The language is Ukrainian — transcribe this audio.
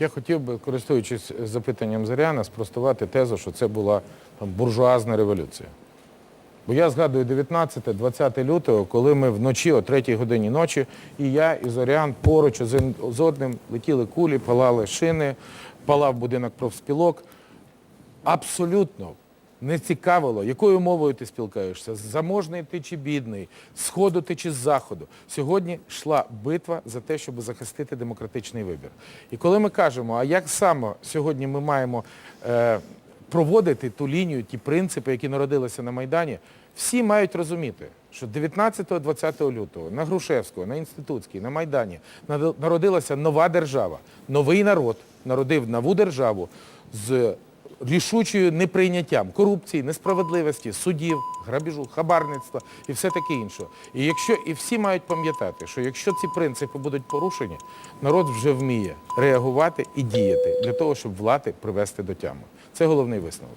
Я хотів би, користуючись запитанням Заряна, спростувати тезу, що це була там, буржуазна революція. Бо я згадую 19-20 лютого, коли ми вночі о 3 годині ночі, і я, і Зорян поруч з одним летіли кулі, палали шини, палав будинок профспілок. Абсолютно не цікавило, якою мовою ти спілкуєшся, заможний ти чи бідний, сходу ти чи з заходу. Сьогодні йшла битва за те, щоб захистити демократичний вибір. І коли ми кажемо, а як саме сьогодні ми маємо е, проводити ту лінію, ті принципи, які народилися на Майдані, всі мають розуміти, що 19-20 лютого на Грушевського, на Інститутській, на Майдані народилася нова держава, новий народ народив нову державу з рішучою неприйняттям корупції, несправедливості, судів, грабіжу, хабарництва і все таке інше. І якщо і всі мають пам'ятати, що якщо ці принципи будуть порушені, народ вже вміє реагувати і діяти для того, щоб влади привести до тями. Це головний висновок.